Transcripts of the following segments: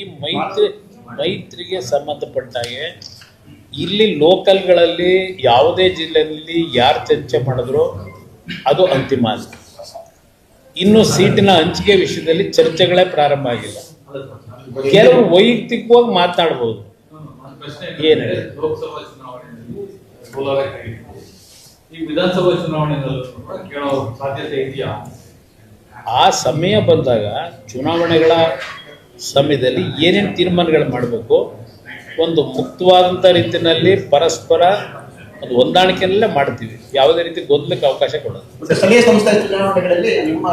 ಈ ಮೈತ್ರಿ ಮೈತ್ರಿಗೆ ಸಂಬಂಧಪಟ್ಟಾಗೆ ಇಲ್ಲಿ ಲೋಕಲ್ಗಳಲ್ಲಿ ಯಾವುದೇ ಜಿಲ್ಲೆಯಲ್ಲಿ ಯಾರು ಚರ್ಚೆ ಮಾಡಿದ್ರು ಅದು ಅಂತಿಮ ಅಲ್ಲ ಇನ್ನು ಸೀಟಿನ ಹಂಚಿಕೆ ವಿಷಯದಲ್ಲಿ ಚರ್ಚೆಗಳೇ ಪ್ರಾರಂಭ ಆಗಿಲ್ಲ ಕೆಲವು ವೈಯಕ್ತಿಕವಾಗಿ ಮಾತಾಡ್ಬೋದು ಏನು ಹೇಳಿ? ಲೋಕಸಭಾ ಚುನಾವಣೆಯಲ್ಲಿ ಸೋಲಬೇಕಾಗಿದೆ. ಈ ವಿಧಾನಸಭಾ ಚುನಾವಣೆಯಲ್ಲೂ ಕೇಳೋ ಸಾಧ್ಯತೆ ಇದೆಯಾ ಆ ಸಮಯ ಬಂದಾಗ ಚುನಾವಣೆಗಳ ಸಮಯದಲ್ಲಿ ಏನೇನು ತೀರ್ಮಾನಗಳು ಮಾಡಬೇಕು ಒಂದು ಮುಕ್ತವಾದಂಥ ರೀತಿಯಲ್ಲಿ ಪರಸ್ಪರ ಒಂದು ಹೊಂದಾಣಿಕೆಯಲ್ಲೇ ಮಾಡ್ತೀವಿ. ಯಾವುದೇ ರೀತಿ ಗೊಂದಲಕ್ಕೆ ಅವಕಾಶ ಕೊಡೋದು ಸ್ಥಳೀಯ ಸಂಸ್ಥೆ ಚುನಾವಣೆಗಳಲ್ಲಿ ನಿಮ್ಮ.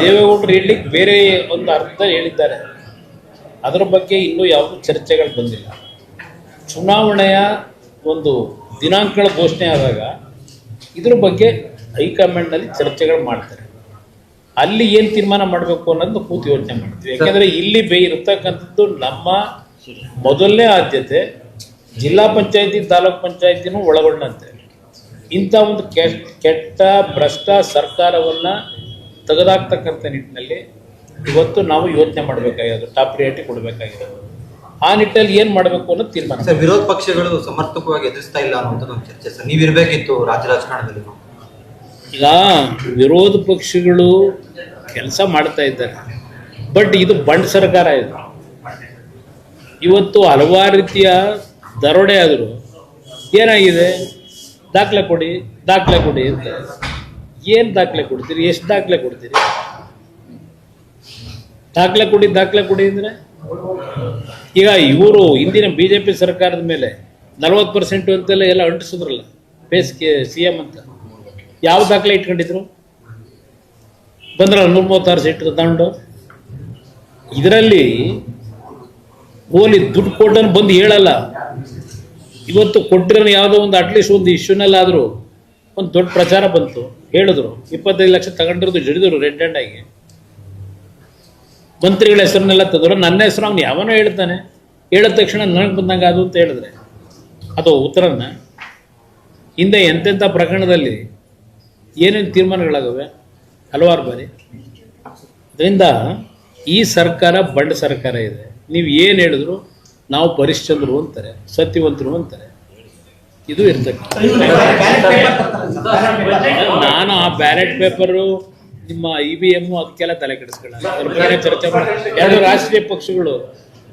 ದೇವೇಗೌಡರು ಹೇಳಲಿಕ್ಕೆ ಬೇರೆ ಒಂದು ಅರ್ಥ ಹೇಳಿದ್ದಾರೆ. ಅದರ ಬಗ್ಗೆ ಇನ್ನೂ ಯಾವುದೂ ಚರ್ಚೆಗಳು ಬಂದಿಲ್ಲ. ಚುನಾವಣೆಯ ಒಂದು ದಿನಾಂಕಗಳ ಘೋಷಣೆ ಆದಾಗ ಇದ್ರ ಬಗ್ಗೆ ಹೈಕಮಾಂಡ್ನಲ್ಲಿ ಚರ್ಚೆಗಳು ಮಾಡ್ತಾರೆ. ಅಲ್ಲಿ ಏನು ತೀರ್ಮಾನ ಮಾಡಬೇಕು ಅನ್ನೋದು ಕೂತು ಯೋಚನೆ ಮಾಡ್ತೀವಿ. ಯಾಕಂದ್ರೆ ಇಲ್ಲಿ ಬೇ ನಮ್ಮ ಮೊದಲನೇ ಆದ್ಯತೆ, ಜಿಲ್ಲಾ ಪಂಚಾಯತಿ, ತಾಲೂಕ್ ಪಂಚಾಯತಿನೂ ಒಳಗೊಂಡಂತೆ. ಇಂಥ ಒಂದು ಕೆಟ್ಟ ಭ್ರಷ್ಟ ಸರ್ಕಾರವನ್ನ ತೆಗೆದಾಕ್ತಕ್ಕಂಥ ನಿಟ್ಟಿನಲ್ಲಿ ಇವತ್ತು ನಾವು ಯೋಚನೆ ಮಾಡ್ಬೇಕಾಗಿರೋದು, ಟಾಪ್ ಪ್ರಿಯಾರಿಟಿ ಕೊಡಬೇಕಾಗಿರೋದು. ಆ ನಿಟ್ಟಲ್ಲಿ ಏನು ಮಾಡಬೇಕು ಅನ್ನೋದು ತೀರ್ಮಾನ ವಿರೋಧ ಪಕ್ಷಗಳು ಸಮರ್ಥಕವಾಗಿ ಎದುರಿಸ್ತಾ ಇಲ್ಲ ಅನ್ನೋದು ಚರ್ಚೆ ಸರ್. ನೀವು ಇರ್ಬೇಕಿತ್ತು ರಾಜ್ಯ ರಾಜಕಾರಣದಲ್ಲಿ. ಈಗ ವಿರೋಧ ಪಕ್ಷಗಳು ಕೆಲಸ ಮಾಡ್ತಾ ಇದ್ದಾರೆ. ಬಟ್ ಇದು ಬಂಡ್ ಸರ್ಕಾರ ಇದು. ಇವತ್ತು ಹಲವಾರು ರೀತಿಯ ದರೋಡೆ ಆದರೂ ಏನಾಗಿದೆ? ದಾಖಲೆ ಕೊಡಿ ದಾಖಲೆ ಕೊಡಿ ಅಂತ. ಏನು ದಾಖಲೆ ಕೊಡ್ತೀರಿ? ಎಷ್ಟು ದಾಖಲೆ ಕೊಡ್ತೀರಿ? ದಾಖಲೆ ಕೊಡಿ ದಾಖಲೆ ಕೊಡಿ ಅಂದರೆ? ಈಗ ಇವರು ಹಿಂದಿನ ಬಿ ಜೆ ಪಿ ಸರ್ಕಾರದ ಮೇಲೆ ನಲವತ್ತು ಪರ್ಸೆಂಟು ಅಂತೆಲ್ಲ ಎಲ್ಲ ಅಂಟಿಸಿದ್ರಲ್ಲ, ಬೇಸಿಗೆ ಸಿ ಎಂ ಅಂತ. ಯಾವ ದಾಖಲೆ ಇಟ್ಕೊಂಡಿದ್ರು? ಬಂದ್ರಲ್ಲ ನೂರ ಮೂವತ್ತಾರು ಸೀಟ್ ತಗೊಂಡು ಇದರಲ್ಲಿ ಹೋಲಿ ದುಡ್ಡು ಕೊಟ್ಟನ್ನು ಬಂದು ಹೇಳಲ್ಲ. ಇವತ್ತು ಕೊಟ್ಟಿರೋ ಯಾವುದೋ ಒಂದು ಅಟ್ಲೀಸ್ಟ್ ಒಂದು ಇಶ್ಯೂನಲ್ಲಾದರೂ ಒಂದು ದೊಡ್ಡ ಪ್ರಚಾರ ಬಂತು. ಹೇಳಿದ್ರು. ಇಪ್ಪತ್ತೈದು ಲಕ್ಷ ತಗೊಂಡಿರೋದು ಜಡಿದ್ರು ರೆಡ್ ಹ್ಯಾಂಡ್ ಆಗಿ. ಮಂತ್ರಿಗಳ ಹೆಸರನ್ನೆಲ್ಲ ತದ್ರು ನನ್ನ ಹೆಸರು ಅವ್ನು ಯಾವನೋ ಹೇಳ್ತಾನೆ. ಹೇಳಿದ ತಕ್ಷಣ ನನಗೆ ಬಂದಂಗೆ ಅದು ಅಂತ ಹೇಳಿದ್ರೆ. ಅದು ಉತ್ತರನ. ಹಿಂದೆ ಎಂತೆಂಥ ಪ್ರಕರಣದಲ್ಲಿ ಏನೇನು ತೀರ್ಮಾನಗಳಾಗವೆ? ಹಲವಾರು ಬಾರಿ. ಅದರಿಂದ ಈ ಸರ್ಕಾರ ಬಂಡ ಸರ್ಕಾರ ಇದೆ. ನೀವು ಏನು ಹೇಳಿದ್ರು ನಾವು ಪರಿಶ್ಚಂದ್ರು ಅಂತಾರೆ, ಸತ್ಯವಂತರು ಅಂತಾರೆ. ಇದು ಇರ್ತಕ್ಕಂಥ ನಾನು ಆ ಬ್ಯಾಲೆಟ್ ಪೇಪರು, ನಿಮ್ಮ ಇ ವಿ ಎಂ ಅದಕ್ಕೆಲ್ಲ ತಲೆ ಕೆಡಿಸ್ಕೊಳ್ಳೋಣ ಚರ್ಚೆ ಮಾಡಿ ಎರಡು ರಾಷ್ಟ್ರೀಯ ಪಕ್ಷಗಳು,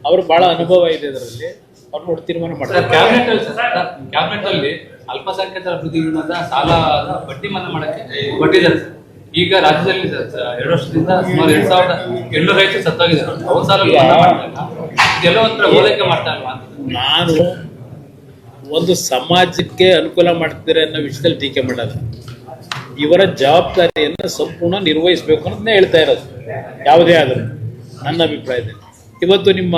ಅವರು ಬಹಳ ಅನುಭವ ಇದೆ ಅದರಲ್ಲಿ. ಅವ್ರು ನೋಡಿ ತೀರ್ಮಾನ ಮಾಡ್ತಾರೆ. ಅಲ್ಪಸಂಖ್ಯಾತರ ಅಭಿವೃದ್ಧಿಯಿಂದ ಸಾಲ ಬಡ್ಡಿ ಮನ್ನಾ ಮಾಡಕ್ಕೆ ಕೊಟ್ಟಿದ್ದಾರೆ ಸರ್. ಈಗ ರಾಜ್ಯದಲ್ಲಿ ಎರಡು ವರ್ಷದಿಂದ ಸುಮಾರು ಎರಡ್ ಸಾವಿರದ ಎಂಟು ರೈತರು ಸತ್ತೋಗಿದ್ದಾರೆ. ಅವ್ರ ಸಾಲ ಮನ್ನಾ ಮಾಡ್ತಾ ಇದೆಲ್ಲ ಒಂಥರ ಹೋಲಿಕೆ ಮಾಡ್ತಾ ಇಲ್ವಾ? ಅಂತ ನಾನು ಒಂದು ಸಮಾಜಕ್ಕೆ ಅನುಕೂಲ ಮಾಡ್ತಿದ್ದಾರೆ ಅನ್ನೋ ವಿಷಯದಲ್ಲಿ ಟೀಕೆ ಮಾಡೋದು. ಇವರ ಜವಾಬ್ದಾರಿಯನ್ನು ಸಂಪೂರ್ಣ ನಿರ್ವಹಿಸಬೇಕು ಅನ್ನೋದನ್ನೇ ಹೇಳ್ತಾ ಇರೋದು. ಯಾವುದೇ ಆದರೂ ನನ್ನ ಅಭಿಪ್ರಾಯದಲ್ಲಿ. ಇವತ್ತು ನಿಮ್ಮ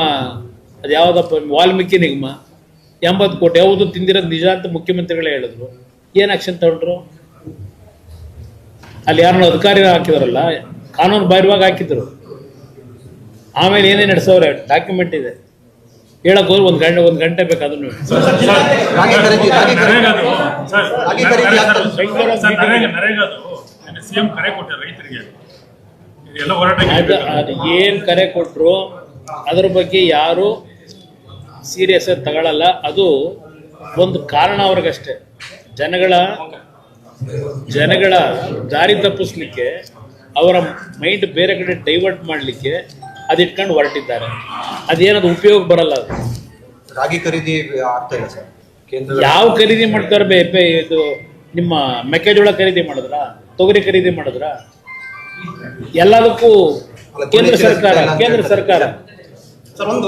ಅದು ಯಾವುದಪ್ಪ ವಾಲ್ಮೀಕಿ ನಿಗಮ ಎಂಬತ್ತು ಕೋಟಿ. ಯಾವುದು ತಿಂದಿರೋದು ನಿಜ ಅಂತ ಮುಖ್ಯಮಂತ್ರಿಗಳೇ ಹೇಳಿದ್ರು. ಏನು ಆಕ್ಷನ್ ತಗೊಂಡ್ರು? ಅಲ್ಲಿ ಯಾರನ್ನ ಅಧಿಕಾರಿ ಹಾಕಿದ್ರಲ್ಲ ಕಾನೂನು ಬಾಹಿರವಾಗಿ ಹಾಕಿದ್ರು. ಆಮೇಲೆ ಏನೇ ನಡೆಸೋರೆ ಡಾಕ್ಯುಮೆಂಟ್ ಇದೆ. ಹೇಳಕ್ ಹೋದ್ರೆ ಒಂದು ಗಂಟೆ ಒಂದು ಗಂಟೆ ಬೇಕು ಅದನ್ನು ಕೊಟ್ರು ಏನು ಕರೆ ಕೊಟ್ಟರು ಅದ್ರ ಬಗ್ಗೆ ಯಾರು ಸೀರಿಯಸ್ ಆಗಿ ತಗೊಳ್ಳಲ್ಲ ಅದು ಒಂದು ಕಾರಣ ಅವ್ರಿಗಷ್ಟೇ. ಜನಗಳ ಜನಗಳ ದಾರಿ ತಪ್ಪಿಸ್ಲಿಕ್ಕೆ ಅವರ ಮೈಂಡ್ ಬೇರೆ ಕಡೆ ಡೈವರ್ಟ್ ಮಾಡಲಿಕ್ಕೆ ಅದಿಟ್ಕೊಂಡು ಹೊರಟಿದ್ದಾರೆ. ಅದೇನದು ಉಪಯೋಗ ಬರಲ್ಲ ಅದು. ರಾಗಿ ಖರೀದಿ ಆಗ್ತಾ ಇಲ್ಲ ಸರ್. ಕೇಂದ್ರ ಯಾವ ಖರೀದಿ ಮಾಡ್ತಾರೆ ಬೇ ಬೇ- ಇದು ನಿಮ್ಮ ಮೆಕ್ಕೆಜೋಳ ಖರೀದಿ ಮಾಡಿದ್ರ? ತೊಗರಿ ಖರೀದಿ ಮಾಡಿದ್ರ? ಎಲ್ಲದಕ್ಕೂ ಕೇಂದ್ರ ಸರ್ಕಾರ ಕೇಂದ್ರ ಸರ್ಕಾರ. ಸರ್ ಒಂದು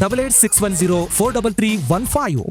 double eight six one zero four double three one five